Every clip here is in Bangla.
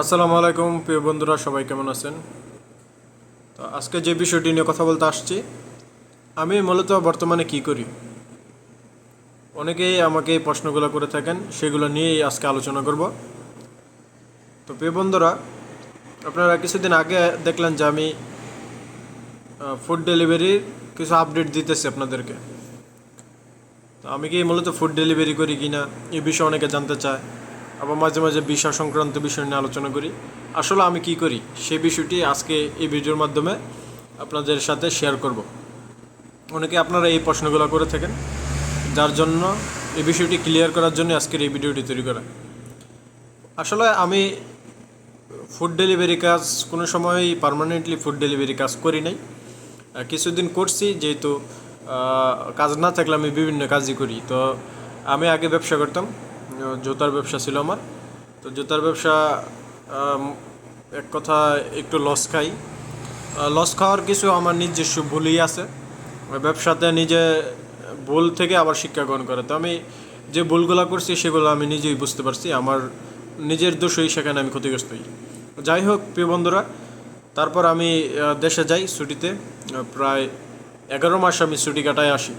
আসসালামু আলাইকুম, প্রিয় বন্ধুরা, সবাই কেমন আছেন? তো আজকে যে বিষয়টি নিয়ে কথা বলতে আসছি, আমি মূলত বর্তমানে কি করি? অনেকেই আমাকে এই প্রশ্নগুলো করে থাকেন, সেগুলো নিয়েই আজকে আলোচনা করব। তো প্রিয় বন্ধুরা, আপনারা কিছুদিন আগে দেখলেন যে আমি ফুড ডেলিভারির কিছু আপডেট দিতেছি আপনাদেরকে। তো আমি কি মূলত ফুড ডেলিভারি করি কি না এই বিষয়ে অনেকে জানতে চায়। আবার মাঝে মাঝে ভিসা সংক্রান্ত বিষয় নিয়ে আলোচনা করি। আসলে আমি কি করি, সেই বিষয়টি আজকে এই ভিডিওর মাধ্যমে আপনাদের সাথে শেয়ার করব। অনেকে আপনারা এই প্রশ্নগুলো করে থাকেন, যার জন্য এই বিষয়টি ক্লিয়ার করার জন্য আজকের এই ভিডিওটি তৈরি করা। আসলে আমি ফুড ডেলিভারি কাজ কোনো সময়ই পার্মানেন্টলি ফুড ডেলিভারি কাজ করি নাই। কিছুদিন করছি, যেহেতু কাজ না থাকলে আমি বিভিন্ন কাজই করি। তো আমি আগে ব্যবসা করতাম জুতার ব্যবসা ছিল আমার। তো জুতার ব্যবসা এক কথা একটু লস খাই। লস খাওয়ার কিছু আমার নিজস্ব ভুলই আছে। ব্যবসাতে নিজে ভুল থেকে আবার শিক্ষা গ্রহণ করে। তো আমি যে ভুলগুলো করছি, সেগুলো আমি নিজেই বুঝতে পারছি। আমার নিজের দোষই সেখানে আমি ক্ষতিগ্রস্ত হই। যাই হোক, প্রিয় বন্ধুরা, তারপর আমি দেশে যাই ছুটিতে। প্রায় এগারো মাস আমি ছুটি কাটায় আসি।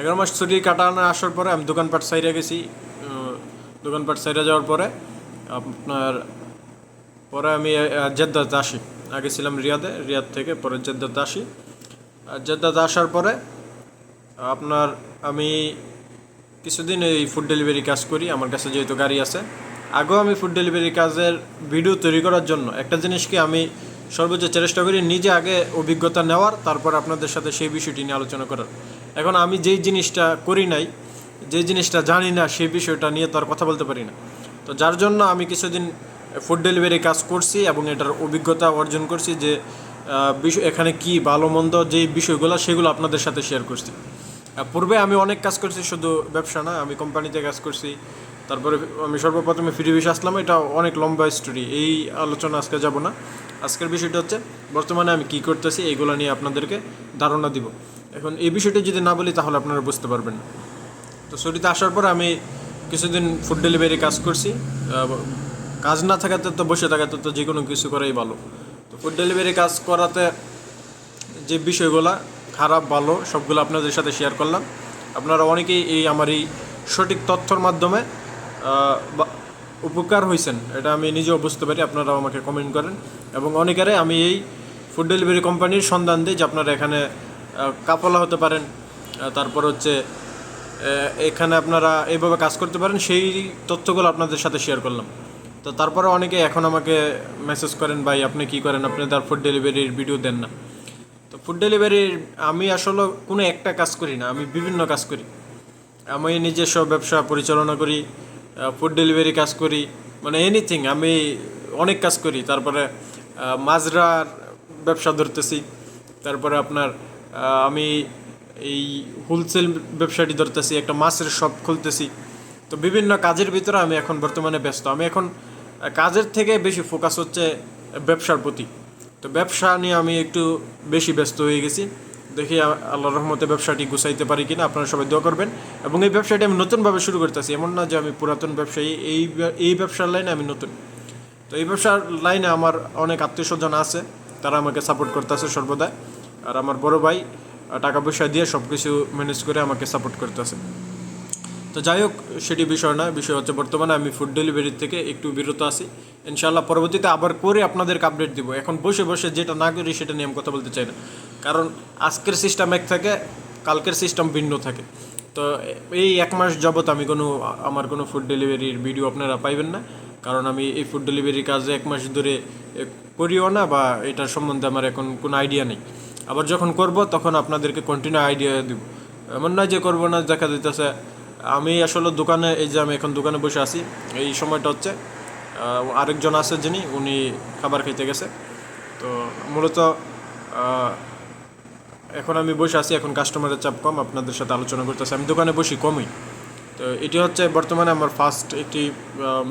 এগারো মাস ছুটি কাটানো আসার পরে আমি দোকানপাট সাইডে গেছি। দোকানপাট সাইডে যাওয়ার পরে আপনার, পরে আমি জেদ্দাতে আসি। আগে ছিলাম রিয়াদে, রিয়াদ থেকে পরে জেদ্দাতে আসি। জেদ্দাতে আসার পরে আপনার আমি কিছুদিন এই ফুড ডেলিভারি কাজ করি, আমার কাছে যেহেতু গাড়ি আছে। আগেও আমি ফুড ডেলিভারি কাজের ভিডিও তৈরি করার জন্য, একটা জিনিসকে আমি সর্বোচ্চ চেষ্টা করি নিজে আগে অভিজ্ঞতা নেওয়ার, তারপর আপনাদের সাথে সেই বিষয়টি নিয়ে আলোচনা করার। এখন আমি যেই জিনিসটা করি নাই যে জিনিসটা জানি না, সেই বিষয়টা নিয়ে তো আর কথা বলতে পারি না। তো যার জন্য আমি কিছুদিন ফুড ডেলিভারি কাজ করছি এবং এটার অভিজ্ঞতা অর্জন করছি যে বিষয়, এখানে কি ভালো মন্দ যে বিষয়গুলো সেগুলো আপনাদের সাথে শেয়ার করছি। পূর্বে আমি অনেক কাজ করছি, শুধু ব্যবসা না, আমি কোম্পানিতে কাজ করছি। তারপরে আমি সর্বপ্রথমে ফ্রি ভিসা আসলাম, এটা অনেক লম্বা স্টোরি এই আলোচনা আজকে যাব না। আজকের বিষয়টা হচ্ছে, বর্তমানে আমি কি করতেছি এইগুলো নিয়ে আপনাদেরকে ধারণা দিব। এখন এই বিষয়টা যদি না বলি, তাহলে আপনারা বুঝতে পারবেন। তো ছুটিতে আসার পর আমি কিছুদিন ফুড ডেলিভারি কাজ করছি। কাজ না থাকাতে তো বসে থাকাতে তো যে কোনো কিছু করাই ভালো। তো ফুড ডেলিভারি কাজ করাতে যে বিষয়গুলো খারাপ, ভালো, সবগুলো আপনাদের সাথে শেয়ার করলাম। আপনারা অনেকেই এই আমার এই সঠিক তথ্যর মাধ্যমে উপকার হয়েছেন এটা আমি নিজেও বুঝতে পারি, আপনারাও আমাকে কমেন্ট করেন। এবং অনেকেরে আমি এই ফুড ডেলিভারি কোম্পানির সন্ধান দিই, যে আপনারা এখানে কাপলা হতে পারেন তারপর হচ্ছে এখানে আপনারা এইভাবে কাজ করতে পারেন, সেই তথ্যগুলো আপনাদের সাথে শেয়ার করলাম। তো তারপরে অনেকে এখন আমাকে মেসেজ করেন, ভাই, আপনি কি করেন? আপনি তার ফুড ডেলিভারির ভিডিও দেন না। তো ফুড ডেলিভারির আমি আসলে কোনো একটা কাজ করি না, আমি বিভিন্ন কাজ করি। আমি নিজস্ব ব্যবসা পরিচালনা করি ফুড ডেলিভারি কাজ করি মানে এনিথিং আমি অনেক কাজ করি। তারপরে মাজরার ব্যবসা ধরতেছি, তারপরে আপনার আমি এই হোলসেল ব্যবসাটি ধরতেছি, একটা মাছের শপ খুলতেছি। তো বিভিন্ন কাজের ভিতরে আমি এখন বর্তমানে ব্যস্ত। আমি এখন কাজের থেকে বেশি ফোকাস হচ্ছে ব্যবসার প্রতি। তো ব্যবসা নিয়ে আমি একটু বেশি ব্যস্ত হয়ে গেছি। দেখি আ- আল্লাহর রহমতে ব্যবসাটি গুছাইতে পারি কিনা, আপনারা সবাই দোয়া করবেন। এবং এই ব্যবসাটি আমি নতুনভাবে শুরু করতেছি। এমন না যে আমি পুরাতন ব্যবসায়ী, এই এই ব্যবসার লাইনে আমি নতুন। তো এই ব্যবসার লাইনে আমার অনেক আত্মীয় স্বজন আছে, তারা আমাকে সাপোর্ট করতেছে সর্বদা। আর আমার বড় ভাই টাকা পয়সা দিয়ে সব কিছু ম্যানেজ করে আমাকে সাপোর্ট করতেছে। তো যাই হোক, সেটি বিষয় না বিষয় হচ্ছে বর্তমানে আমি ফুড ডেলিভারির থেকে একটু বিরত আছি। ইনশাল্লাহ পরবর্তীতে আবার করে আপনাদেরকে আপডেট দিব। এখন বসে বসে যেটা না করি সেটা নিয়ে আমি কথা বলতে চাই না। কারণ আজকের সিস্টেম এক থাকে, কালকের সিস্টেম ভিন্ন থাকে। তো এই এক মাস যাবত আমি কোনো, আমার কোনো ফুড ডেলিভারির ভিডিও আপনারা পাইবেন না। কারণ আমি এই ফুড ডেলিভারির কাজে এক মাস ধরে করিও না বা এটার সম্বন্ধে আমার এখন কোনো আইডিয়া নেই। আবার যখন করব, তখন আপনাদেরকে কন্টিনিউ আইডিয়া দিব। এমন নয় যে করব না, দেখা দিতেছে আমি আসলে দোকানে, এই যে আমি এখন দোকানে বসে আছি, এই সময়টা হচ্ছে আরেকজন আছে যিনি, উনি খাবার খাইতে গেছে। তো মূলত এখন আমি বসে আছি, এখন কাস্টমারের চাপ কম, আপনাদের সাথে আলোচনা করতেছি। আমি দোকানে বসি কমই। তো এটি হচ্ছে বর্তমানে আমার ফার্স্ট একটি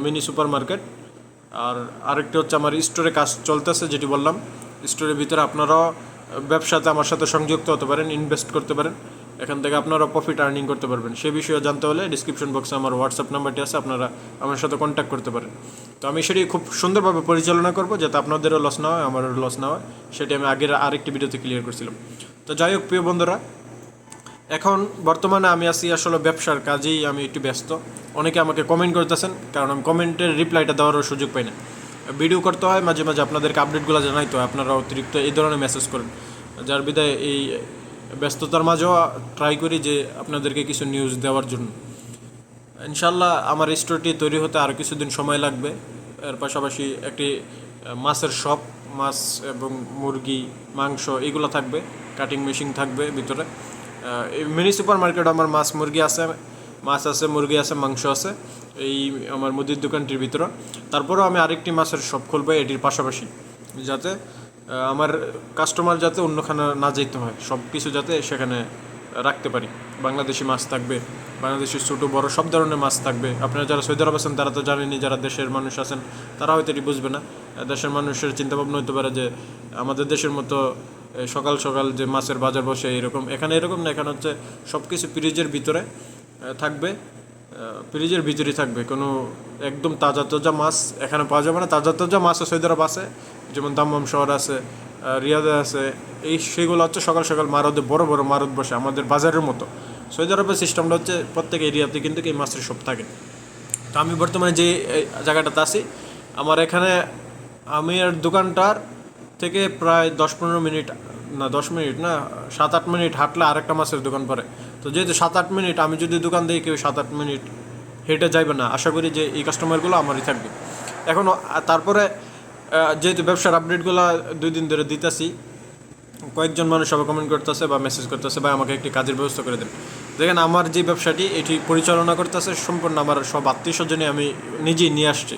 মিনি সুপার মার্কেট আর আরেকটি হচ্ছে আমার স্টোরে কাজ চলতেছে, যেটি বললাম। স্টোরের ভিতরে আপনারাও ব্যবসাতে আমার সাথে সংযুক্ত হতে পারেন ইনভেস্ট করতে পারেন, এখান থেকে আপনারা প্রফিট আর্নিং করতে পারবেন। সে বিষয়ে জানতে হলে ডিসক্রিপশন বক্সে আমার হোয়াটসঅ্যাপ নাম্বারটি আছে, আপনারা আমার সাথে কন্ট্যাক্ট করতে পারেন। তো আমি সেটি খুব সুন্দরভাবে পরিচালনা করব, যাতে আপনাদেরও লস না হয়, আমারও লস না হয়, সেটি আমি আগের আরেকটি ভিডিওতে ক্লিয়ার করছিলাম। তো যাই হোক, প্রিয় বন্ধুরা, এখন বর্তমানে আমি আছি আসলে ব্যবসার কাজেই আমি একটু ব্যস্ত। অনেকে আমাকে কমেন্ট করতেছেন, কারণ আমি কমেন্টের রিপ্লাইটা দেওয়ারও সুযোগ পাই না। ভিডিও করতে হয়, মাঝে মাঝে আপনাদেরকে আপডেটগুলো জানাইতে হয়, আপনারা অতিরিক্ত এই ধরনের মেসেজ করেন। যার বিদায় এই ব্যস্ততার মাঝেও ট্রাই করি যে আপনাদেরকে কিছু নিউজ দেওয়ার জন্য। ইনশাল্লাহ আমার স্টোরটি তৈরি হতে আরও কিছুদিন সময় লাগবে। এর পাশাপাশি একটি মাছের শপ মাছ এবং মুরগি, মাংস এগুলো থাকবে কাটিং মেশিন থাকবে ভিতরে। মিনি সুপার মার্কেট আমার মাছ, মুরগি আছে, মাছ আছে, মুরগি আছে, মাংস আছে। এই আমার মুদির দোকানটির ভিতরে। তারপরেও আমি আরেকটি মাছের শপ খুলবো, এটির পাশাপাশি, যাতে আমার কাস্টমার যাতে অন্যখানে না যেতে হয় সব কিছু যাতে সেখানে রাখতে পারি। বাংলাদেশি মাছ থাকবে, বাংলাদেশি ছোটো, বড়, সব ধরনের মাছ থাকবে। আপনারা যারা সৌদি আরব আছেন, তারা তো জানেনই, যারা দেশের মানুষ আছেন, তারা হয়তো এটি বুঝবে না। দেশের মানুষের চিন্তাভাবনা হতে পারে যে, আমাদের দেশের মতো সকাল সকাল যে মাছের বাজার বসে, এরকম, এখানে এরকম না, এখানে হচ্ছে সব কিছু ফ্রিজের ভিতরে থাকবে। ফ্রিজের ভিতরেই থাকবে। কোনো একদম তাজা তাজা মাছ এখানে পাওয়া যাবে না। তাজা তাজা মাছ সৌদি আরব আছে, যেমন দাম্মাম শহর আছে রিয়াদে আছে। এই সেগুলো হচ্ছে সকাল সকাল মারদে বড় বড় মারদ বসে আমাদের বাজারের মতো। সৌদি আরবের সিস্টেমটা হচ্ছে প্রত্যেক এরিয়াতে কিন্তু এই মাছের সব থাকে। তো আমি বর্তমানে যে জায়গাটাতে আছি, আমার এখানে আমি আর দোকানটার থেকে প্রায় দশ পনেরো মিনিট না, দশ মিনিট, না, সাত আট মিনিট হাঁটলে আরেকটা মাছের দোকান পড়ে। তো যেহেতু সাত আট মিনিট, আমি যদি দোকান দিই, কেউ সাত আট মিনিট হেঁটে যাইবে না। আশা করি যে এই কাস্টমারগুলো আমারই থাকবে। এখন তারপরে যেহেতু ব্যবসার আপডেটগুলো দুই দিন ধরে দিতেছি, কয়েকজন মানুষ সবাই কমেন্ট করতেছে বা মেসেজ করতেছে বা আমাকে একটি কাজের ব্যবস্থা করে দেন। দেখেন, আমার যে ব্যবসাটি, এটি পরিচালনা করতেছে, সম্পূর্ণ আমার সব আত্মীয় স্বজনে আমি নিজেই নিয়ে আসছি।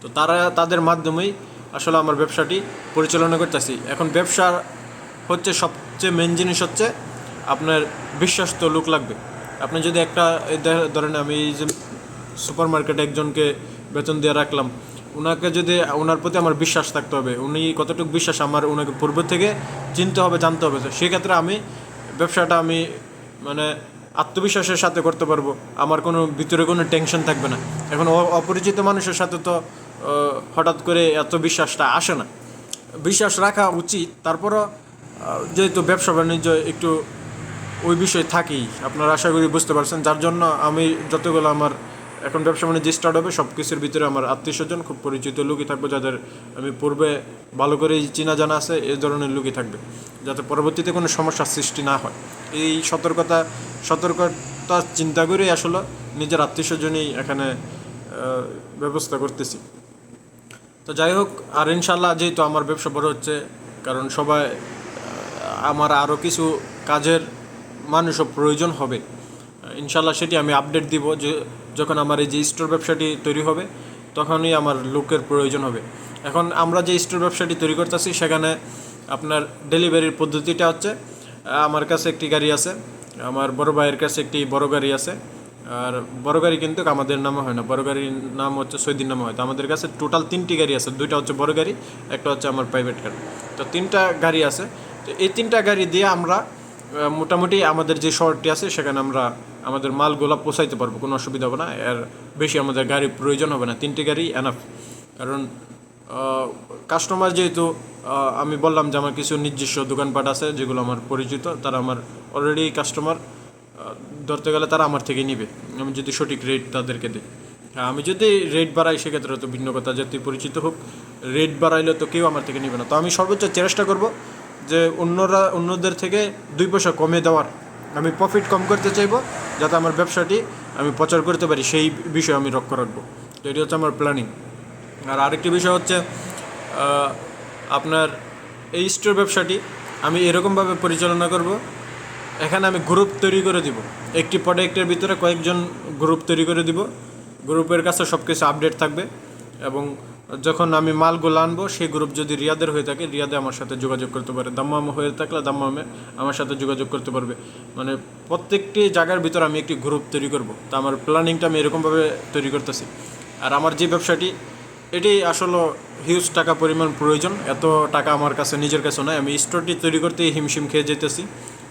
তো তারা, তাদের মাধ্যমেই আসলে আমার ব্যবসাটি পরিচালনা করতেছি। এখন ব্যবসা হচ্ছে সবচেয়ে মেন জিনিস হচ্ছে আপনার বিশ্বাস্ত লোক লাগবে। আপনি যদি একটা ধরেন আমি এই যে সুপার মার্কেটে একজনকে বেতন দিয়ে রাখলাম ওনাকে যদি ওনার প্রতি আমার বিশ্বাস থাকতে হবে, উনি কতটুকু বিশ্বাস আমার ওনাকে পূর্ব থেকে চিনতে হবে, জানতে হবে তো সেক্ষেত্রে আমি ব্যবসাটা আমি মানে আত্মবিশ্বাসের সাথে করতে পারব, আমার কোনো, ভিতরে কোনো টেনশন থাকবে না। এখন অপরিচিত মানুষের সাথে তো হঠাৎ করে এত বিশ্বাসটা আসে না। বিশ্বাস রাখা উচিত, তারপরও যেহেতু ব্যবসা বাণিজ্য একটু ওই বিষয় থাকেই, আপনারা আশা করি বুঝতে পারছেন। যার জন্য আমি যতগুলো আমার এখন ব্যবসা বাণিজ্য স্টার্ট হবে সব কিছুর ভিতরে আমার আত্মীয় স্বজন, খুব পরিচিত লোকই থাকবে যাদের আমি পূর্বে ভালো করে চেনা জানা আছে, এ ধরনের লোকই থাকবে, যাতে পরবর্তীতে কোনো সমস্যার সৃষ্টি না হয়। এই সতর্কতা সতর্কতা চিন্তা করেই আসলে নিজের আত্মীয় স্বজনই এখানে ব্যবস্থা করতেছি। তো যাই হোক, আর ইনশাল্লাহ যেহেতু আমার ব্যবসা বড় হচ্ছে, কারণ সবাই আমার আরও কিছু কাজের মানুষও প্রয়োজন হবে। ইনশাল্লাহ সেটি আমি আপডেট দিব যে যখন আমার এই যে স্টোর ব্যবসাটি তৈরি হবে, তখনই আমার লোকের প্রয়োজন হবে। এখন আমরা যে স্টোর ব্যবসাটি তৈরি করতেছি, সেখানে আপনার ডেলিভারির পদ্ধতিটা হচ্ছে আমার কাছে একটি গাড়ি আছে, আমার বড় ভাইয়ের কাছে একটি বড় গাড়ি আছে, আর বড় গাড়ি কিন্তু আমাদের নামে হয় না, বড় গাড়ির নাম হচ্ছে সৈদিন নামে হয়। তো আমাদের কাছে টোটাল তিনটি গাড়ি আছে, দুইটা হচ্ছে বড় গাড়ি, একটা হচ্ছে আমার প্রাইভেট গাড়ি তো তিনটা গাড়ি আছে তো এই তিনটা গাড়ি দিয়ে আমরা মোটামুটি আমাদের যে শহরটি আছে, সেখানে আমরা আমাদের মালগুলো পৌঁছাইতে পারব, কোনো অসুবিধা হবে না। এর বেশি আমাদের গাড়ি প্রয়োজন হবে না। তিনটে গাড়ি এনাফ কারণ কাস্টমার যেহেতু আমি বললাম যে আমার কিছু নিজস্ব দোকানপাট আছে, যেগুলো আমার পরিচিত, তারা আমার অলরেডি কাস্টমার ধরতে গেলে তারা আমার থেকে নিবে। আমি যদি সঠিক রেট তাদেরকে দিই। আমি যদি রেট বাড়াই, সেক্ষেত্রে তো ভিন্ন কথা, যাতে পরিচিত হোক। রেট বাড়াইলে তো কেউ আমার থেকে নিবে না। তো আমি সর্বোচ্চ চেষ্টা করব যে অন্যরা, অন্যদের থেকে দুই পয়সা কমে দেওয়ার। আমি প্রফিট কম করতে চাইব, যাতে আমার ব্যবসাটি আমি প্রচার করতে পারি, সেই বিষয়ে আমি লক্ষ্য রাখব। তো এটি হচ্ছে আমার প্ল্যানিং আর আরেকটি বিষয় হচ্ছে আপনার এই স্টোর ব্যবসাটি আমি এরকমভাবে পরিচালনা করব, এখানে আমি গ্রুপ তৈরি করে দিব। একটি প্রোডাক্টের ভিতরে কয়েকজন গ্রুপ তৈরি করে দিব। গ্রুপের কাছে সব কিছু আপডেট থাকবে এবং যখন আমি মালগুলো আনব, সেই গ্রুপ যদি রিয়াদের হয়ে থাকে, রিয়াদে আমার সাথে যোগাযোগ করতে পারে। দাম্মাম হয়ে থাকলে দাম্মামে আমার সাথে যোগাযোগ করতে পারবে। মানে প্রত্যেকটি জায়গার ভিতর আমি একটি গ্রুপ তৈরি করব। তা আমার প্ল্যানিংটা আমি এরকমভাবে তৈরি করতেছি। আর আমার যে ব্যবসাটি, এটি আসলে হিউজ টাকা পরিমাণ প্রয়োজন। এত টাকা আমার কাছে, নিজের কাছে নয়। আমি স্টোরটি তৈরি করতে হিমশিম খেয়ে যেতেছি।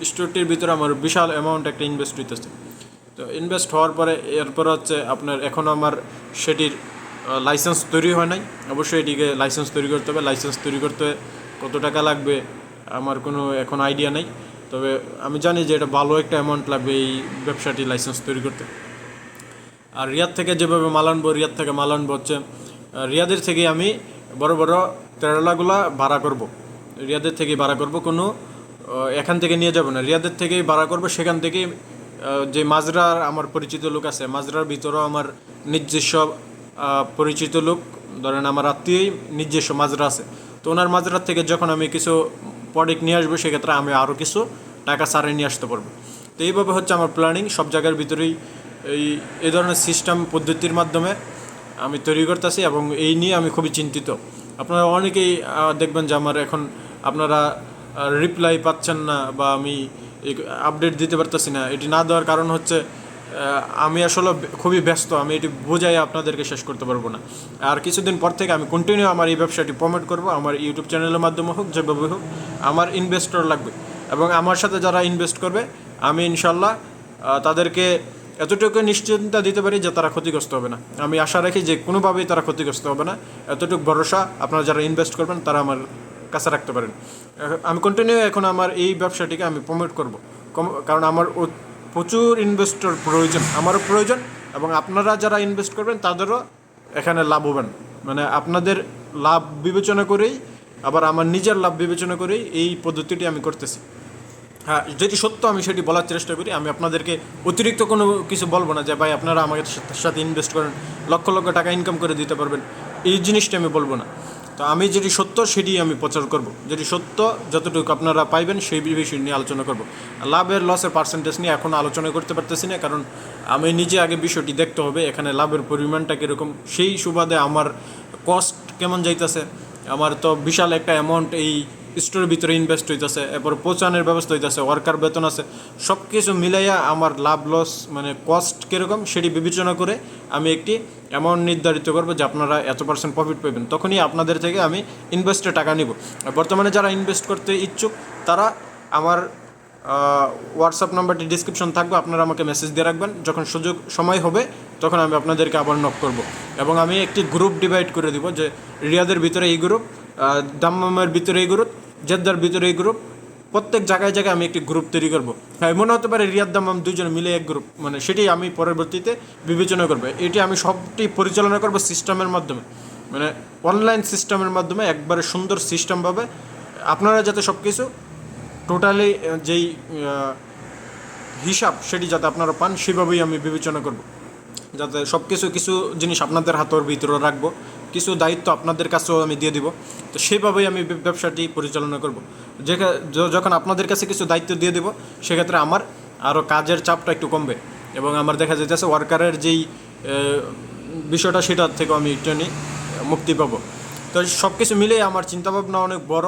স্টোরটির ভিতরে আমার বিশাল অ্যামাউন্ট একটা ইনভেস্ট হইতেছে। তো ইনভেস্ট হওয়ার পরে, এরপর হচ্ছে আপনার এখনও আমার সেটির লাইসেন্স তৈরি হয় নাই। অবশ্যই এটিকে লাইসেন্স তৈরি করতে হবে। লাইসেন্স তৈরি করতে কত টাকা লাগবে আমার কোনো এখন আইডিয়া নেই। তবে আমি জানি যে এটা ভালো একটা অ্যামাউন্ট লাগবে এই ব্যবসাটি লাইসেন্স তৈরি করতে। আর রিয়াদ থেকে যেভাবে মাল আনব, রিয়াদ থেকে মাল আনব হচ্ছে রিয়াদের থেকে আমি বড় বড় ট্রেলাগুলা ভাড়া করব। রিয়াদের থেকেই ভাড়া করব, কোনো এখান থেকে নিয়ে যাব না। রিয়াদের থেকেই ভাড়া করব, সেখান থেকেই যে মাজরার আমার পরিচিত লোক আছে, মাজরার ভিতরেও আমার নিজস্ব পরিচিত লোক, ধরেন আমার আত্মীয়ই নিজস্ব মাজরা আছে। তো ওনার মাজরার থেকে যখন আমি কিছু প্রোডাক্ট নিয়ে আসব, সেক্ষেত্রে আমি আরও কিছু টাকা সারে নিয়ে আসতে পারব। তো এইভাবে হচ্ছে আমার প্ল্যানিং সব জায়গার ভিতরেই এই এই ধরনের সিস্টেম পদ্ধতির মাধ্যমে আমি তৈরি করতেছি এবং এই নিয়ে আমি খুবই চিন্তিত। আপনারা অনেকেই দেখবেন যে আমার এখন আপনারা রিপ্লাই পাচ্ছেন না বা আমি আপডেট দিতে পারতেছি না। এটি না দেওয়ার কারণ হচ্ছে আমি আসলে খুবই ব্যস্ত, আমি এটি বোঝাই আপনাদেরকে শেষ করতে পারব না। আর কিছুদিন পর থেকে আমি কন্টিনিউ আমার এই ব্যবসাটি প্রমোট করব, আমার ইউটিউব চ্যানেলের মাধ্যমে হোক, যেভাবে হোক, আমার ইনভেস্টর লাগবে। এবং আমার সাথে যারা ইনভেস্ট করবে, আমি ইনশাল্লাহ তাদেরকে এতটুকু নিশ্চিন্তা দিতে পারি যে তারা ক্ষতিগ্রস্ত হবে না। আমি আশা রাখি যে কোনোভাবেই তারা ক্ষতিগ্রস্ত হবে না। এতটুকু ভরসা আপনারা যারা ইনভেস্ট করবেন, তারা আমার কাছে রাখতে পারেন। আমি কন্টিনিউ এখন আমার এই ব্যবসাটিকে আমি প্রমোট করব। কারণ আমার প্রচুর ইনভেস্টর প্রয়োজন, আমারও প্রয়োজন এবং আপনারা যারা ইনভেস্ট করবেন তাদেরও এখানে লাভবান মানে আপনাদের লাভ বিবেচনা করেই, আবার আমার নিজের লাভ বিবেচনা করেই এই পদ্ধতিটি আমি করতেছি। হ্যাঁ যেটি সত্য আমি সেটি বলার চেষ্টা করি, আমি আপনাদেরকে অতিরিক্ত কোনো কিছু বলব না যে, ভাই, আপনারা আমাদের সাথে ইনভেস্ট করেন, লক্ষ লক্ষ টাকা ইনকাম করে দিতে পারবেন। এই জিনিসটা আমি বলব না। তো আমি যেটি সত্য, সেটি আমি প্রচার করব। যেটি সত্য, যতটুকু আপনারা পাইবেন, সেই বিষয় নিয়ে আলোচনা করব। লাভের লসের পার্সেন্টেজ নিয়ে এখন আলোচনা করতে পারতেছি না, কারণ আমি নিজে আগে বিষয়টি দেখতে হবে, এখানে লাভের পরিমাণটা কীরকম। সেই সুবাদে আমার কস্ট কেমন যাইতেছে, আমার তো বিশাল একটা অ্যামাউন্ট এই স্টোরের ভিতরে ইনভেস্ট হইতেছে, এরপর পৌঁছানোর ব্যবস্থা হইতেছে ওয়ার্কার বেতন আছে সব কিছু মিলাইয়া আমার লাভ লস মানে কস্ট কীরকম সেটি বিবেচনা করে আমি একটি অ্যামাউন্ট নির্ধারিত করব যে আপনারা এত পার্সেন্ট প্রফিট পাবেন তখনই আপনাদের থেকে আমি ইনভেস্টে টাকা নিব। বর্তমানে যারা ইনভেস্ট করতে ইচ্ছুক, তারা আমার হোয়াটসঅ্যাপ নাম্বারটি ডিসক্রিপশন থাকবে, আপনারা আমাকে মেসেজ দিয়ে রাখবেন। যখন সুযোগ, সময় হবে, তখন আমি আপনাদেরকে আবার নক করব। এবং আমি একটি গ্রুপ ডিভাইড করে দিব যে রিয়াদের ভিতরে এই গ্রুপ দাম্মামের ভিতরে এই গ্রুপ জেদ্দার ভিতরে এই গ্রুপ প্রত্যেক জায়গায় জায়গায় আমি একটি গ্রুপ তৈরি করব। হ্যাঁ মনে হতে পারে রিয়াদ দাম্মাম দুজনে মিলে এক গ্রুপ মানে সেটি আমি পরবর্তীতে বিবেচনা করব। এটি আমি সবটি পরিচালনা করব সিস্টেমের মাধ্যমে। মানে অনলাইন সিস্টেমের মাধ্যমে একবারে সুন্দর সিস্টেমভাবে আপনারা যাতে সব কিছু টোটালি যেই হিসাব সেটি যাতে আপনারা পান, সেভাবেই আমি বিবেচনা করব। যাতে সব কিছু কিছু জিনিস আপনাদের হাতের ভিতরে রাখব। কিছু দায়িত্ব আপনাদের কাছেও আমি দিয়ে দিব। তো সেভাবেই আমি ব্যবসাটি পরিচালনা করব। যখন আপনাদের কাছে কিছু দায়িত্ব দিয়ে দেব, সেক্ষেত্রে আমার আরও কাজের চাপটা একটু কমবে এবং আমার দেখা যাইতেছে ওয়ার্কারের যেই বিষয়টা সেটার থেকেও আমি একটু মুক্তি পাবো। তো সব কিছু মিলে আমার চিন্তাভাবনা অনেক বড়।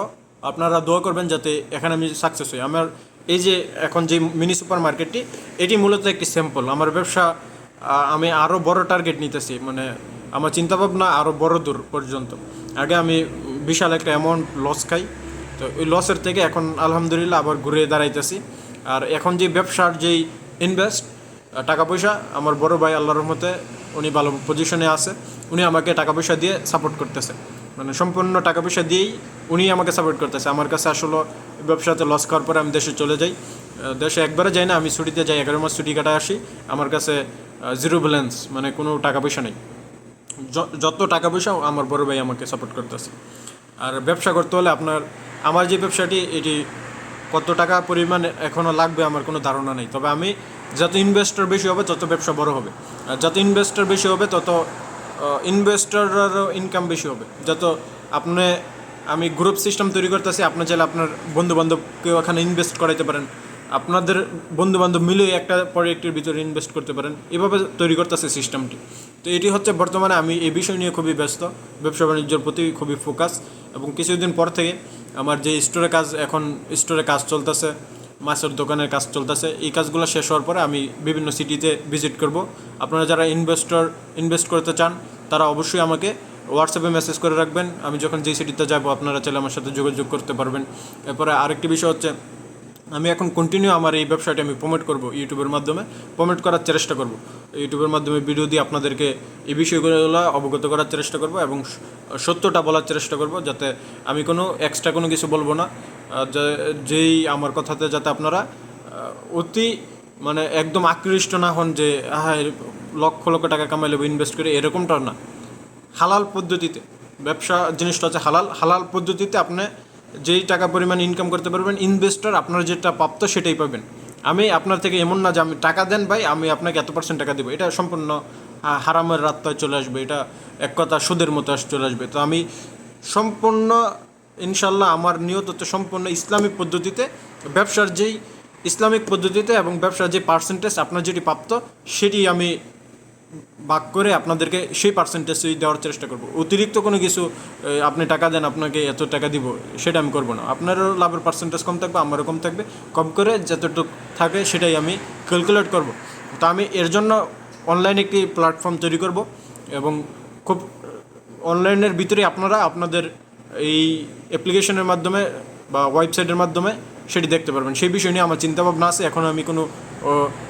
আপনারা দোয়া করবেন যাতে এখানে আমি সাকসেস হই। আমার এই যে এখন যে মিনি সুপার মার্কেটটি এটি মূলত একটি স্যাম্পল আমার ব্যবসা আমি আরও বড় টার্গেট নিতেছি। মানে আমার চিন্তাভাবনা আরও বড় দূর পর্যন্ত। আগে আমি বিশাল একটা অ্যামাউন্ট লস খাই। তো ওই লসের থেকে এখন আলহামদুলিল্লাহ আবার ঘুরে দাঁড়াইতেছি। আর এখন যে ব্যবসার যেই ইনভেস্ট টাকা পয়সা আমার বড় ভাই আল্লাহর রহমতে উনি ভালো পজিশনে আছে। উনি আমাকে টাকা পয়সা দিয়ে সাপোর্ট করতেছে। মানে সম্পূর্ণ টাকা পয়সা দিয়েই উনি আমাকে সাপোর্ট করতেছে। আমার কাছে আসলে ব্যবসাতে লস খাওয়ার পরে আমি দেশে চলে যাই। দেশে একবারে যাই না, আমি ছুটিতে যাই, এগারো মাস ছুটি কাটায় আসি। আমার কাছে জিরো ব্যালেন্স মানে কোনো টাকা পয়সা নেই। যত টাকা পয়সা, আমার বড় ভাই আমাকে সাপোর্ট করতেছে। আর ব্যবসা করতে হলে আপনার, আমার যে ব্যবসাটি, এটি কত টাকা পরিমাণ এখনও লাগবে আমার কোনো ধারণা নেই। তবে আমি যত ইনভেস্টর বেশি হবে, তত ব্যবসা বড় হবে। আর যত ইনভেস্টর বেশি হবে, তত ইনভেস্টরেরও ইনকাম বেশি হবে। যত আপনি, আমি গ্রুপ সিস্টেম তৈরি করতেছি, আপনি চাইলে আপনার বন্ধু বান্ধবকেও এখানে ইনভেস্ট করাইতে পারেন। আপনাদের বন্ধু বান্ধব মিলে একটা প্রজেক্টের ভিতরে ইনভেস্ট করতে পারেন। এভাবে তৈরি করতেছে সিস্টেমটি তো এটি হচ্ছে বর্তমানে আমি এই বিষয় নিয়ে খুবই ব্যস্ত। ব্যবসা বাণিজ্যের প্রতি খুবই ফোকাস এবং কিছুদিন পর থেকে আমার যে স্টোরে কাজ, এখন স্টোরে কাজ চলতেছে, মাছের দোকানের কাজ চলতেছে, এই কাজগুলো শেষ হওয়ার পরে আমি বিভিন্ন সিটিতে ভিজিট করব। আপনারা যারা ইনভেস্টর ইনভেস্ট করতে চান, তারা অবশ্যই আমাকে হোয়াটসঅ্যাপে মেসেজ করে রাখবেন। আমি যখন যেই সিটিতে যাব, আপনারা চাইলে আমার সাথে যোগাযোগ করতে পারবেন। এরপরে আরেকটি বিষয় হচ্ছে আমি এখন কন্টিনিউ আমার এই ব্যবসাটি আমি প্রমোট করব ইউটিউবের মাধ্যমে প্রমোট করার চেষ্টা করব। ইউটিউবের মাধ্যমে ভিডিও দিয়ে আপনাদেরকে এই বিষয়গুলো অবগত করার চেষ্টা করব এবং সত্যটা বলার চেষ্টা করব যাতে আমি কোনো এক্সট্রা কোনো কিছু বলব না। যেই আমার কথাতে যাতে আপনারা অতি মানে একদম আকৃষ্ট না হন যে হ্যাঁ লক্ষ লক্ষ টাকা কামাইলে ইনভেস্ট করে, এরকমটা না। হালাল পদ্ধতিতে, ব্যবসা, জিনিসটা হচ্ছে হালাল। হালাল পদ্ধতিতে আপনি যেই টাকা পরিমাণ ইনকাম করতে পারবেন ইনভেস্টর আপনার যেটা প্রাপ্ত সেটাই পাবেন। আমি আপনার থেকে এমন না যে আমি টাকা দেন ভাই, আমি আপনাকে এত পার্সেন্ট টাকা দেবো। এটা সম্পূর্ণ হারামের রাস্তায় চলে আসবে। এটা এক কথা সুদের মতো আস- চলে আসবে। তো আমি সম্পূর্ণ ইনশাল্লাহ আমার নিয়ত হচ্ছে সম্পূর্ণ ইসলামিক পদ্ধতিতে, ব্যবসার যেই ইসলামিক পদ্ধতিতে এবং ব্যবসার যে পার্সেন্টেজ আপনার যেটি প্রাপ্ত, সেটি আমি ভাগ করে আপনাদেরকে সেই পার্সেন্টেজই দেওয়ার চেষ্টা করব। অতিরিক্ত কোনো কিছু আপনি টাকা দেন, আপনাকে এত টাকা দিব, সেটা আমি করব না। আপনারও লাভের পার্সেন্টেজ কম থাকবে, আমারও কম থাকবে। কম করে যতটুকু থাকে, সেটাই আমি ক্যালকুলেট করব। তো আমি এর জন্য অনলাইনে একটি প্ল্যাটফর্ম তৈরি করব এবং খুব অনলাইনের ভিতরে আপনারা আপনাদের এই অ্যাপ্লিকেশনের মাধ্যমে বা ওয়েবসাইটের মাধ্যমে সেটি দেখতে পারবেন। সেই বিষয় নিয়ে আমার চিন্তাভাবনা আছে। এখন আমি কোনো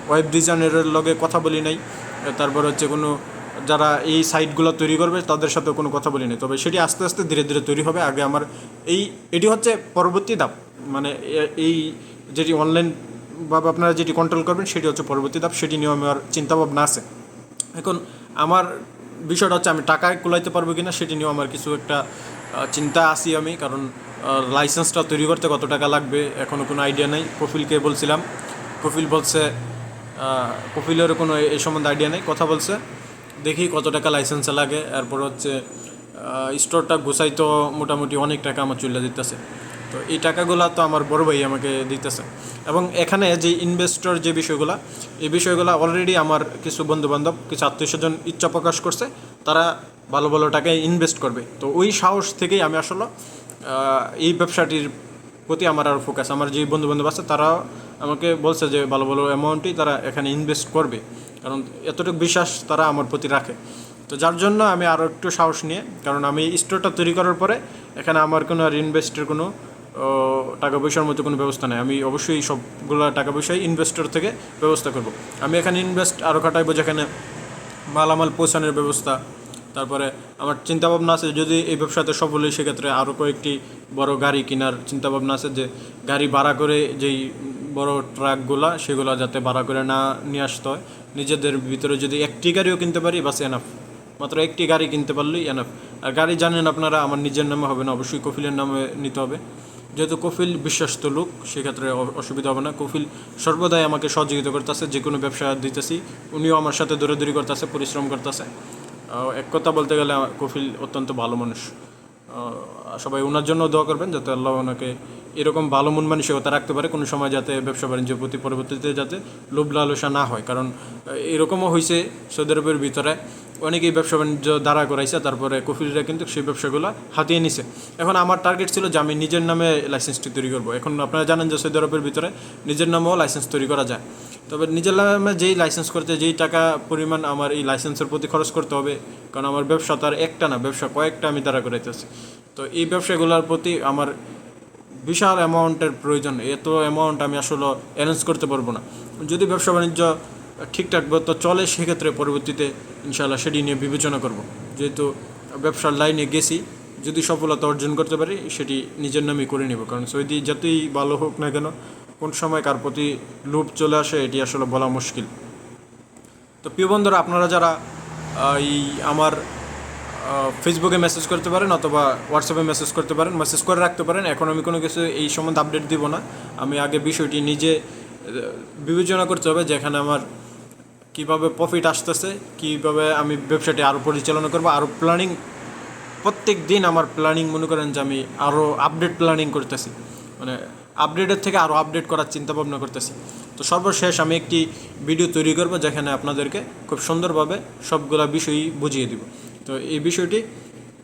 ওয়েব ডিজাইনারের লগে কথা বলি নাই। তারপর হচ্ছে কোনো, যারা এই সাইটগুলো তৈরি করবে, তাদের সাথে কোনো কথা বলিনি। তবে সেটি আস্তে আস্তে ধীরে ধীরে তৈরি হবে। আগে আমার এই, এটি হচ্ছে পরবর্তী ধাপ। মানে এই যেটি অনলাইন ভাবে আপনারা যেটি কন্ট্রোল করবেন, সেটি হচ্ছে পরবর্তী ধাপ। সেটি নিয়ে আমার চিন্তাভাবনা আছে। এখন আমার বিষয়টা হচ্ছে, আমি টাকায় কুলাইতে পারব কিনা, সেটি নিয়েও আমার কিছু একটা চিন্তা আছি আমি। কারণ লাইসেন্সটা তৈরি করতে কত টাকা লাগবে এখনও কোনো আইডিয়া নেই। কফিলকে বলছিলাম। কফিল বলছে কফিলেরও কোনো এই সম্বন্ধে আইডিয়া নেই, কথা বলছে। দেখি কত টাকা লাইসেন্স লাগে, এরপর হচ্ছে স্টোরটা গুছাই তো মোটামুটি অনেক টাকা আমার চলে দিতেছে। তো এই টাকাগুলো তো আমার বড় ভাই আমাকে দিতেছে। এবং এখানে যে ইনভেস্টর যে বিষয়গুলো, এই বিষয়গুলো অলরেডি আমার কিছু বন্ধু বান্ধব কিছু আত্মীয় স্বজন ইচ্ছা প্রকাশ করছে, তারা ভালো ভালো টাকায় ইনভেস্ট করবে। তো ওই সাহস থেকেই আমি আসলে এই ব্যবসাটির প্রতি আমার আর ফোকাস আমার যে বন্ধু বান্ধব আছে তারা আমাকে বলছে যে ভালো ভালো অ্যামাউন্টই তারা এখানে ইনভেস্ট করবে। কারণ এতটুকু বিশ্বাস তারা আমার প্রতি রাখে। তো যার জন্য আমি আরও একটু সাহস নিয়ে, কারণ আমি স্টোরটা তৈরি করার পরে এখানে আমার কোনো আর ইনভেস্টের কোনো টাকা পয়সার মতো কোনো ব্যবস্থা নেই। আমি অবশ্যই সবগুলো টাকা পয়সাই ইনভেস্টর থেকে ব্যবস্থা করব। আমি এখানে ইনভেস্ট আরও খাটাইবো যেখানে মালামাল পৌঁছানোর ব্যবস্থা। তারপরে আমার চিন্তাভাবনা আছে, যদি এই ব্যবসাতে সফল হই, সেক্ষেত্রে আরও কয়েকটি বড় গাড়ি কেনার চিন্তাভাবনা আছে যে গাড়ি ভাড়া করে যেই বড় ট্রাকগুলা সেগুলো যাতে ভাড়া করে না, নিয়ে আসতে হয়। নিজেদের ভিতরে যদি একটি গাড়িও কিনতে পারি, বাস এনাফ মাত্র একটি গাড়ি কিনতে পারলেই এনাফ আর গাড়ি জানেন আপনারা, আমার নিজের নামে হবে না, অবশ্যই কফিলের নামে নিতে হবে। যেহেতু কফিল বিশ্বস্ত লোক, সেক্ষেত্রে অসুবিধা হবে না। কফিল সর্বদাই আমাকে সহযোগিতা করতেছে, যে কোনো ব্যবসা দিতেছি। উনিও আমার সাথে দৌড়াদৌড়ি করতেছে, পরিশ্রম করতেছে। এক কথা বলতে গেলে, কফিল অত্যন্ত ভালো মানুষ। সবাই ওনার জন্য দোয়া করবেন যাতে আল্লাহ ওনাকে এরকম ভালো মন মানসিকতা রাখতে পারে, কোনো সময় যাতে ব্যবসা বাণিজ্যের প্রতি পরবর্তীতে যাতে লোভ লালসা না হয়। কারণ এরকমও হয়েছে সৌদি আরবের ভিতরে। অনেকেই ব্যবসা বাণিজ্য দাঁড়া করাইছে, তারপরে কফিলরা কিন্তু সেই ব্যবসাগুলো হাতিয়ে নিছে। এখন আমার টার্গেট ছিল যে আমি নিজের নামে লাইসেন্সটি তৈরি করব। এখন আপনারা জানেন যে সৌদি আরবের ভিতরে নিজের নামেও লাইসেন্স তৈরি করা যায়। তবে নিজের নামে যেই লাইসেন্স করতে, যেই টাকা পরিমাণ আমার এই লাইসেন্সের প্রতি খরচ করতে হবে, কারণ আমার ব্যবসা তার একটা না, ব্যবসা কয়েকটা আমি তারা করাইতেছি। তো এই ব্যবসাগুলোর প্রতি আমার বিশাল অ্যামাউন্টের প্রয়োজন, এত অ্যামাউন্ট আমি আসলে অ্যারেঞ্জ করতে পারব না। যদি ব্যবসা বাণিজ্য ঠিকঠাক তো চলে, সেক্ষেত্রে পরবর্তীতে ইনশাল্লাহ সেটি নিয়ে বিবেচনা করব। যেহেতু ব্যবসার লাইনে গেছি, যদি সফলতা অর্জন করতে পারি, সেটি নিজের নামে করে নেব, কারণ সৌদি যতই ভালো হোক না কেন কোন সময় কার প্রতি লোভ চলে আসে, এটি আসলে বলা মুশকিল। তো প্রিয় বন্ধুরা, আপনারা যারা এই আমার ফেসবুকে মেসেজ করতে পারেন অথবা হোয়াটসঅ্যাপে মেসেজ করতে পারেন মেসেজ করে রাখতে পারেন, এখন আমি কোনো কিছু এই সম্বন্ধে আপডেট দিব না। আমি আগে বিষয়টি নিজে বিবেচনা করতে হবে যেখানে আমার কীভাবে প্রফিট আসতেছে, কীভাবে আমি ব্যবসাটি আরও পরিচালনা করব আরও প্ল্যানিং প্রত্যেক দিন আমার প্ল্যানিং মনে করেন যে আমি আরও আপডেট প্ল্যানিং করতেছি। মানে আপডেটের থেকে আরও আপডেট করার চিন্তা ভাবনা করতেছি। তো সর্বশেষ আমি একটি ভিডিও তৈরি করব, যেখানে আপনাদেরকে খুব সুন্দরভাবে সবগুলা বিষয়ই বুঝিয়ে দিব। তো এই বিষয়টি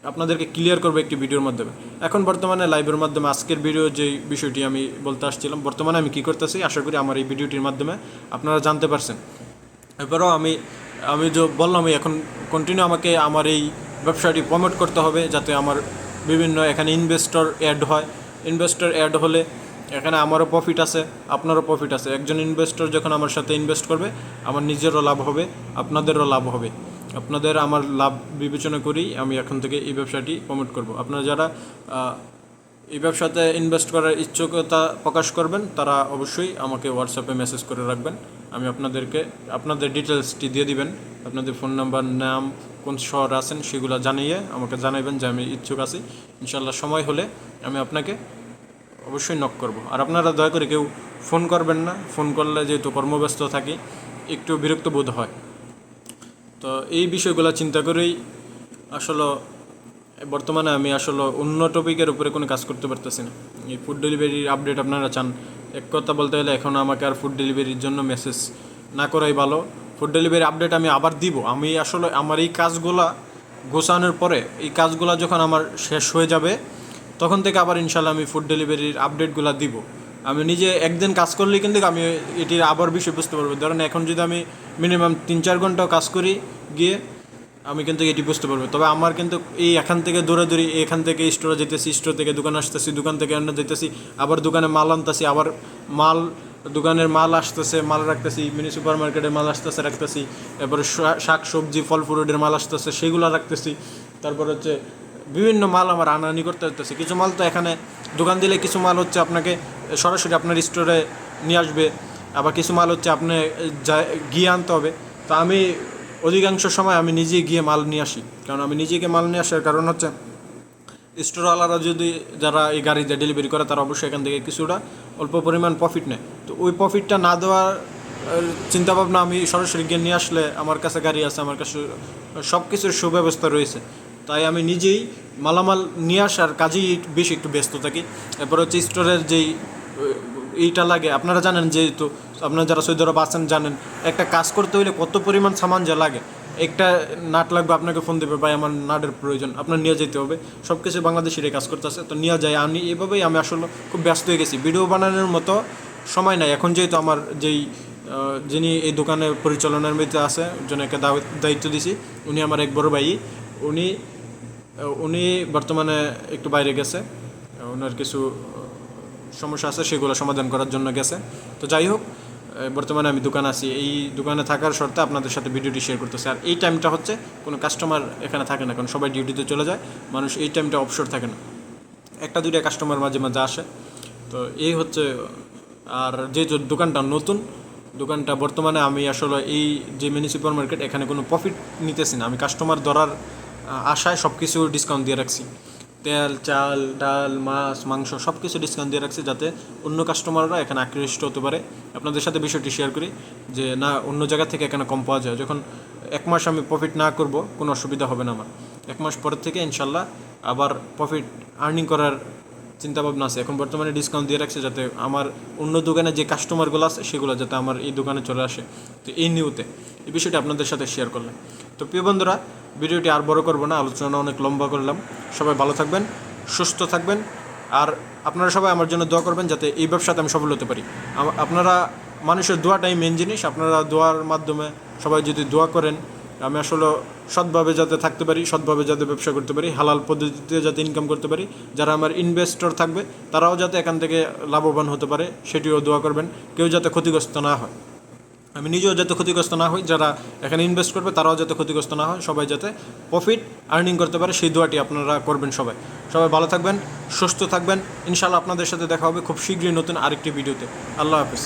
আপনাদেরকে ক্লিয়ার করব একটি ভিডিওর মাধ্যমে। এখন বর্তমানে লাইভের মাধ্যমে আজকের ভিডিও যে বিষয়টি আমি বলতে আসছিলাম, বর্তমানে আমি কী করতেছি, আশা করি আমার এই ভিডিওটির মাধ্যমে আপনারা জানতে পারছেন। এরপরেও আমি আমি যে বললাম, এখন কন্টিনিউ আমাকে আমার এই ব্যবসাটি প্রমোট করতে হবে, যাতে আমার বিভিন্ন এখানে ইনভেস্টর অ্যাড হয়। ইনভেস্টর অ্যাড হলে এখানে আমারও প্রফিট আছে, আপনারও প্রফিট আছে। একজন ইনভেস্টর যখন আমার সাথে ইনভেস্ট করবে, আমার নিজেরও লাভ হবে, আপনাদেরও লাভ হবে। আপনাদের আমার লাভ বিবেচনা করেই আমি এখন থেকে এই ব্যবসাটি প্রমোট করব। আপনারা যারা এই ব্যবসাতে ইনভেস্ট করার ইচ্ছুকতা প্রকাশ করবেন, তারা অবশ্যই আমাকে হোয়াটসঅ্যাপে মেসেজ করে রাখবেন। আমি আপনাদেরকে, আপনাদের ডিটেলসটি দিয়ে দিবেন। আপনাদের ফোন নাম্বার নাম, কোন শহর আছেন, সেগুলো জানিয়ে আমাকে জানাবেন যে আমি ইচ্ছুক আছি। ইনশাল্লাহ সময় হলে আমি আপনাকে অবশ্যই নক করব। আর আপনারা দয়া করে কেউ ফোন করবেন না। ফোন করলে যেহেতু কর্মব্যস্ত থাকি, একটু বিরক্ত বোধ হয়। তো এই বিষয়গুলো চিন্তা করেই আসলে বর্তমানে আমি আসলে অন্য টপিকের উপরে কোনো কাজ করতে পারতেছি না। এই ফুড ডেলিভারির আপডেট আপনারা চান। এক কথা বলতে গেলে এখন আমাকে আর ফুড ডেলিভারির জন্য মেসেজ না করাই ভালো। ফুড ডেলিভারি আপডেট আমি আবার দিব। আমি আসলে আমার এই কাজগুলা গোছানোর পরে, এই কাজগুলা যখন আমার শেষ হয়ে যাবে তখন থেকে আবার ইনশাল্লাহ আমি ফুড ডেলিভারির আপডেটগুলো দিব। আমি নিজে একদিন কাজ করলেই কিন্তু আমি এটির আবার বিষয় বুঝতে পারব। ধরেন এখন যদি আমি মিনিমাম তিন চার ঘন্টাও কাজ করি, গিয়ে আমি কিন্তু এটি বুঝতে পারব। তবে আমার কিন্তু এই এখান থেকে দূরে দৌড়াদৌড়ি, এখান থেকে স্টোরে যেতেছি স্টোর থেকে দোকান আসতেছি, দোকান থেকে অন্য যেতেছি আবার দোকানে মাল আনতেছি, আবার মাল, দোকানের মাল আসতেছে, মাল রাখতেছি মিনি সুপার মার্কেটের মাল আসতেছে, রাখতেছি, এরপরে শাক, সবজি ফল ফ্রুটের মাল আসতেছে, সেগুলো রাখতেছি। তারপর হচ্ছে বিভিন্ন মাল আমার আনানি করতে হতেছে কিছু মাল তো এখানে দোকান দিলে কিছু মাল হচ্ছে আপনাকে সরাসরি আপনার স্টোরে নিয়ে আসবে। আবার কিছু মাল হচ্ছে আপনি গিয়ে আনতে হবে। তো আমি অধিকাংশ সময় আমি নিজে গিয়ে মাল নিয়ে আসি। কারণ আমি নিজেকে মাল নিয়ে আসার কারণ হচ্ছে স্টোরওয়ালারা যদি যারা এই গাড়িতে ডেলিভারি করে, তারা অবশ্যই এখান থেকে কিছুটা অল্প পরিমাণ প্রফিট নেয়। তো ওই প্রফিটটা না দেওয়ার চিন্তাভাবনা আমি সরাসরি গিয়ে নিয়ে আসলে আমার কাছে গাড়ি আছে, আমার কাছে সব কিছুর সুব্যবস্থা রয়েছে। তাই আমি নিজেই মালামাল নিয়ে আসার কাজেই বেশি একটু ব্যস্ত থাকি। এরপর হচ্ছে স্টোরের যেই এইটা লাগে, আপনারা জানেন যেহেতু, আপনারা যারা সৌদি আছেন জানেন, একটা কাজ করতে হলে কত পরিমাণ সামান যা লাগে। একটা নাট লাগবে, আপনাকে ফোন দেবে, ভাই, আমার নাটের প্রয়োজন, আপনার নিয়ে যেতে হবে। সব কিছু বাংলাদেশের কাজ করতেছে, তো নিয়ে যায় আমি এভাবেই আমি আসলে খুব ব্যস্ত হয়ে গেছি। ভিডিও বানানোর মতো সময় নাই। এখন যেহেতু আমার যেই যিনি এই দোকানের পরিচালনার মধ্যে আছে জনকে দায়িত্ব দিছি, উনি আমার এক বড় ভাই। উনি উনি বর্তমানে একটু বাইরে গেছে। ওনার কিছু সমস্যা আছে, সেগুলো সমাধান করার জন্য গেছে। তো যাই হোক বর্তমানে আমি দোকান আছি। এই দোকানে থাকার শর্তে আপনাদের সাথে ভিডিওটি শেয়ার করতেছি। আর এই টাইমটা হচ্ছে, কোনো কাস্টমার এখানে থাকে না, কারণ সবাই ডিউটিতে চলে যায়। মানুষ এই টাইমটা অবসর থাকে না। একটা, দুইটা কাস্টমার মাঝে মাঝে আসে। তো এই হচ্ছে, আর যে দোকানটা নতুন, দোকানটা বর্তমানে আমি আসলে এই যে সুপার মার্কেট এখানে কোনো প্রফিট নিতেছি না। আমি কাস্টমার ধরার আশায় সব কিছু ডিসকাউন্ট দিয়ে রাখছি। তেল, চাল, ডাল, মাছ, মাংস সব কিছু ডিসকাউন্ট দিয়ে রাখছি যাতে অন্য কাস্টমাররা এখানে আকৃষ্ট হতে পারে। আপনাদের সাথে বিষয়টি শেয়ার করি, যে না, অন্য জায়গা থেকে এখানে কম পাওয়া যায়। যখন এক মাস আমি প্রফিট না করব, কোনো অসুবিধা হবে না আমার। এক মাস পরের থেকে ইনশাল্লাহ আবার প্রফিট আর্নিং করার চিন্তা ভাবনা আছে। এখন বর্তমানে ডিসকাউন্ট দিয়ে রাখছে যাতে আমার অন্য দোকানে যে কাস্টমারগুলো আছে, সেগুলো যাতে আমার এই দোকানে চলে আসে। তো এই নিউতে এই বিষয়টি আপনাদের সাথে শেয়ার করলাম। তো প্রিয় বন্ধুরা ভিডিওটি আর বড় করব না, আলোচনা অনেক লম্বা করলাম। সবাই ভালো থাকবেন, সুস্থ থাকবেন, আর আপনারা সবাই আমার জন্য দোয়া করবেন যাতে এই ব্যবসাতে আমি সফল হতে পারি। আপনারা মানুষের দোয়াটাই মেন জিনিস, আপনারা দোয়ার মাধ্যমে সবাই যদি দোয়া করেন, আমি আসলে সৎভাবে যাতে থাকতে পারি, সৎভাবে যাতে ব্যবসা করতে পারি, হালাল পদ্ধতিতে যাতে ইনকাম করতে পারি, যারা আমার ইনভেস্টর থাকবে, তারাও যাতে এখান থেকে লাভবান হতে পারে, সেটিও দোয়া করবেন, কেউ যাতে ক্ষতিগ্রস্ত না হয়। আমি নিজেও যাতে ক্ষতিগ্রস্ত না হই, যারা এখানে ইনভেস্ট করবে, তারাও যাতে ক্ষতিগ্রস্ত না হয়, সবাই যাতে প্রফিট আর্নিং করতে পারে, সেই দোয়াটি আপনারা করবেন সবাই। সবাই ভালো থাকবেন, সুস্থ থাকবেন। ইনশাআল্লাহ আপনাদের সাথে দেখা হবে খুব শীঘ্রই নতুন আরেকটি ভিডিওতে। আল্লাহ হাফিজ।